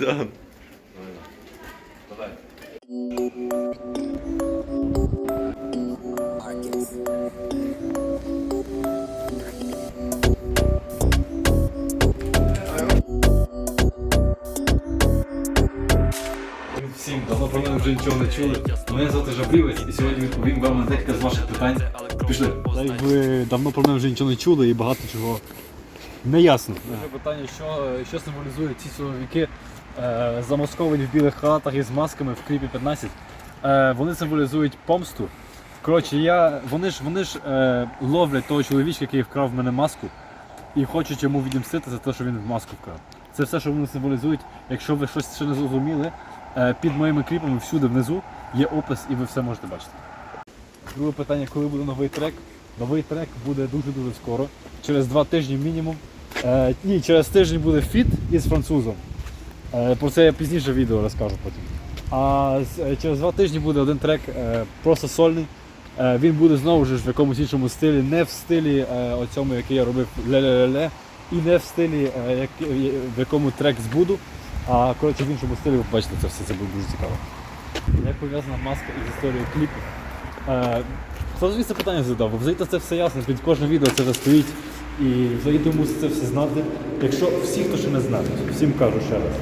Да. Всім давно про мене вже нічого не чули. Мене звати Жабрівець, і сьогодні відповім вам на декілька з ваших питань. Пішли. Та й ви давно про мене вже нічого не чули і багато чого не ясно. Перше питання, що, що символізують ці чоловіки е, замасковані в білих халатах із масками в кліпі 15? Е, вони символізують помсту. Коротше, я, вони ж, вони ж е, ловлять того чоловічка, який вкрав в мене маску, і хочуть йому відімстити за те, що він в маску вкрав. Це все, що вони символізують. Якщо ви щось ще не зрозуміли, е, під моїми кліпами всюди внизу є опис, і ви все можете бачити. Друге питання, коли буде новий трек? Новий трек буде дуже-дуже скоро. Через два тижні мінімум. Е, ні, через тиждень буде фіт із французом. Е, про це я пізніше відео розкажу потім. А е, через два тижні буде один трек е, просто сольний. Е, він буде знову ж в якомусь іншому стилі, не в стилі е, оцьому, який я робив ле-ле-ле, і не в стилі, е, як, в якому трек збуду. А коротше в іншому стилі ви побачите це все, це буде дуже цікаво. Як пов'язана маска із історією кліпу? Е, Хто звідси питання задав? Бо взагалі це все ясно, під кожним відео це вже стоїть. І взагалі мусить це все знати. Якщо всі, хто ще не знають, всім кажу ще раз.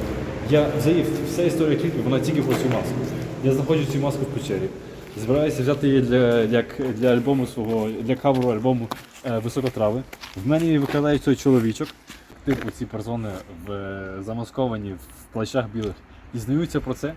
Я взагалі вся історія кліпів, вона тільки про цю маску. Я знаходжу цю маску в печері. Збираюся взяти її для, для, для альбому свого, для каверу альбому е, Високотрави. В мене її викрадає цей чоловічок. Типу ці персони в, замасковані в плащах білих. Дізнаються про це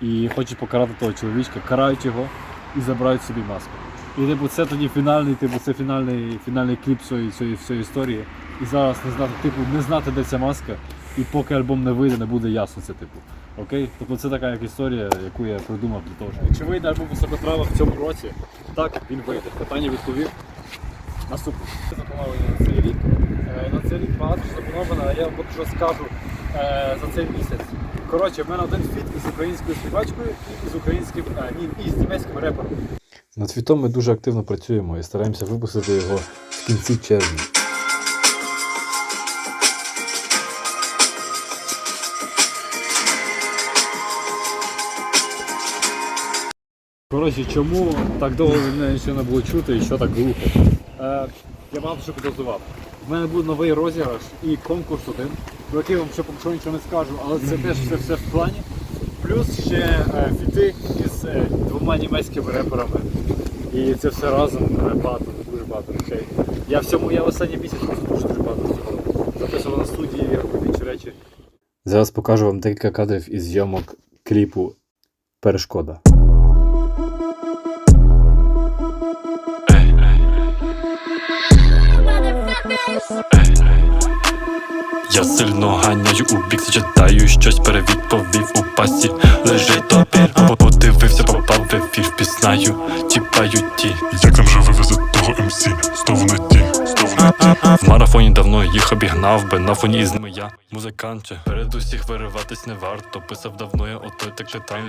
і хочуть покарати того чоловічка, карають його і забирають собі маску. І типу, це тоді фінальний, типу, це фінальний, фінальний кліп цієї, цієї всієї історії. І зараз не знати, типу, не знати, де ця маска, і поки альбом не вийде, не буде ясно це, типу. Окей? Тобто це така як історія, яку я придумав для того, щоб. Чи вийде альбом Високотрава в цьому році? Так, він вийде. Питання відповів. Наступне. Заплановано на цей рік. Е, На цей рік багато що заплановано, а я вам поки що скажу е, за цей місяць. Коротше, в мене один фіт із українською співачкою і з українським, а, ні, і з німецьким репером. Над фітом ми дуже активно працюємо і стараємося випустити його в кінці червня. Коротше, чому так довго від мене нічого не було чути і що так глухо? Е, я багато що підготував. В мене буде новий розіграш і конкурс один, про який вам ще нічого не скажу, але це теж все, все в плані. Плюс ще е, фіти із е, двома німецькими реперами. І це все разом е, багато, дуже багато речей. Я в цьому, я в останній місяць просто дуже дуже багато всього записував на студії, робив інші речі. Зараз покажу вам декілька кадрів із зйомок кліпу Перешкода. Я сильно ганяю у бік, читаю щось перевідповів у пасі Лежить топір, подивився, попав в ефір, впізнаю, тіпаю ті Як там же вивезти того МС? Знову на ті, знову на ті. В марафоні давно їх обігнав би, на фоні із ними я Музиканче, перед усіх вириватись не варто Писав давно я отой так читаю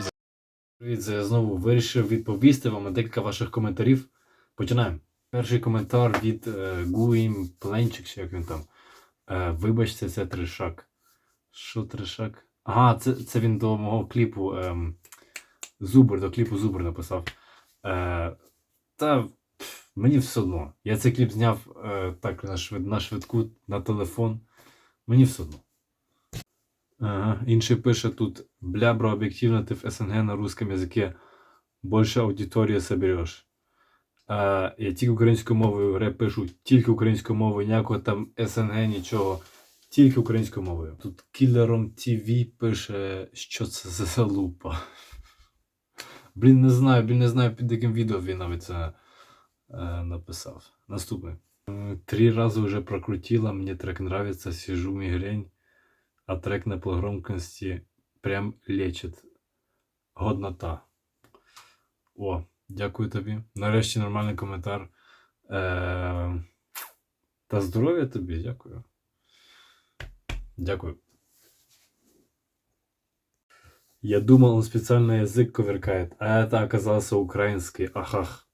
Привіт, я знову вирішив відповісти вам на декілька ваших коментарів. Починаємо. Перший коментар від е, Гуїм Пленчик, чи як він там. Е, вибачте, це тришак. Що тришак? Ага, це, це він до мого кліпу ем, Зубр, до кліпу Зубр написав. Е, та мені все одно. Я цей кліп зняв е, так на, швид, на швидку на телефон. Мені все одно. Ага. Інший пише тут бля, бро, об'єктивно ти в СНГ на русском язике більше аудиторії собереш. Я тільки українською мовою реп пишу, тільки українською мовою, ніякого там СНГ, нічого. Тільки українською мовою. Тут кілером ТВ пише, що це за залупа. Блін, не знаю, блін, не знаю, під яким відео він навіть це е, написав. Наступне. Е, Три рази вже прокрутила, мені трек нравится, сижу мигрень а трек на полгромкости прям лечить. Годнота. О, дякую тобі. Нарешті нормальний коментар. Е- та здоров'я тобі, дякую. Дякую. Я думал, он специально язык коверкает, а это оказался украинский. Ахах.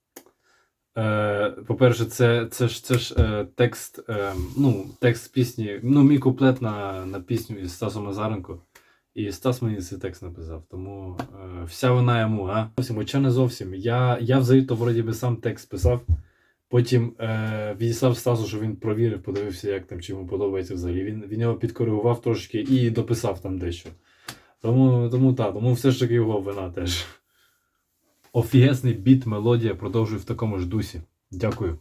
Е, по-перше, це, це ж, це ж е, текст, е, ну, текст пісні, ну, мій куплет на, на пісню із Стасом Назаренко. І Стас мені цей текст написав. Тому е, вся вина йому, а? Зовсім, хоча не зовсім. Я, я взагалі то вроді би сам текст писав. Потім е, відіслав Стасу, що він провірив, подивився, як там чи йому подобається взагалі. Він, він його підкоригував трошки і дописав там дещо. Тому, тому так, тому все ж таки його вина теж. Офігесний біт, мелодія продовжую в такому ж дусі. Дякую.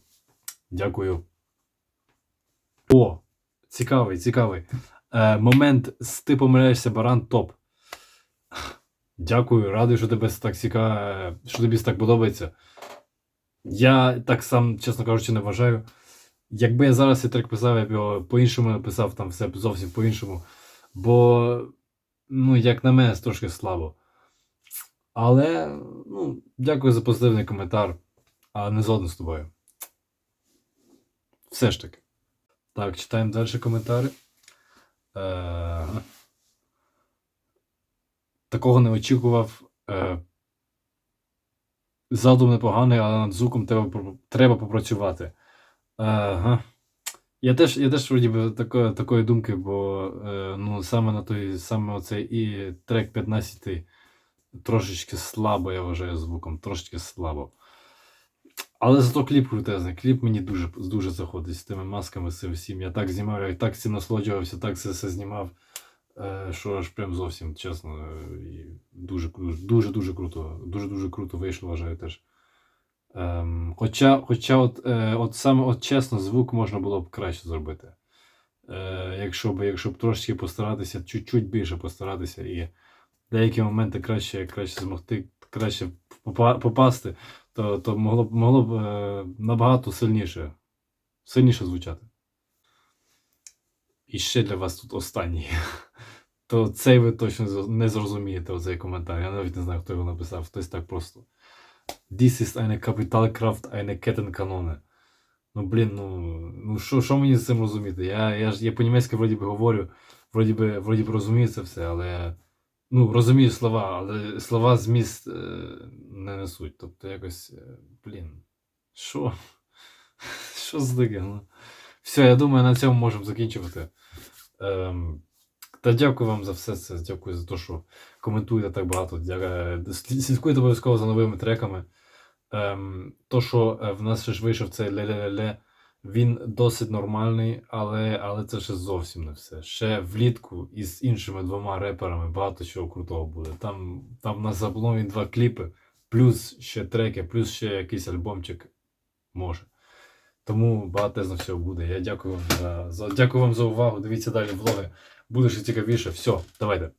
Дякую. О! Цікавий, цікавий. Е, момент з ти помиляєшся, баран топ. Дякую, радий, що тебе так цікаве, що тобі так подобається. Я так сам, чесно кажучи, не вважаю. Якби я зараз цей трек писав, я б його по-іншому написав, там все зовсім по-іншому. Бо, ну, як на мене, трошки слабо. Але, ну, дякую за позитивний коментар, а не згоден з тобою. Все ж таки. Так, читаємо далі коментарі. Е, такого не очікував. Е, задум непоганий, але над звуком треба, треба попрацювати. Ага. Я теж, я теж вроді би такої, такої думки, бо е, ну, саме на той саме оцей і трек 15 трошечки слабо, я вважаю, звуком, трошечки слабо. Але зато кліп крутезний. Кліп мені дуже, дуже заходить з тими масками, з цим всім. Я так знімав, я так цим насолоджувався, так це все знімав. Е, що аж прям зовсім чесно. і Дуже дуже дуже круто. Дуже дуже круто вийшло, вважаю теж. Ем, хоча, хоча от, е, от саме от чесно, звук можна було б краще зробити. Е, якщо б, якщо б трошки постаратися, чуть-чуть більше постаратися і деякі моменти краще, краще змогти, краще попасти, то, то могло б могло б е, набагато сильніше, сильніше звучати. І ще для вас тут останній. То цей ви точно не зрозумієте оцей коментар. Я навіть не знаю, хто його написав. Хтось так просто. Dies ist eine Kapitalkraft, eine Kettenkanone. Ну, блін, ну, ну що, що мені з цим розуміти? Я, я ж я по-німецьки вроді би говорю, вроді би, вроді би розумію це все, але ну, розумію слова, але слова зміст е, не несуть. Тобто якось, е, блін, що? Що з? Ну? Все, я думаю, на цьому можемо закінчувати. Ем, та дякую вам за все це. Дякую за те, що коментуєте так багато. Дя- слід- Слідкуйте обов'язково за новими треками. Ем, то, що е, в нас ще ж вийшов цей ле-ле-ле, він досить нормальний, але, але це ще зовсім не все. Ще влітку із іншими двома реперами багато чого крутого буде. Там, там в нас два кліпи, плюс ще треки, плюс ще якийсь альбомчик може. Тому багатезно всього буде. Я дякую вам за, за, дякую вам за увагу. Дивіться далі влоги. Буде ще цікавіше. Все, давайте.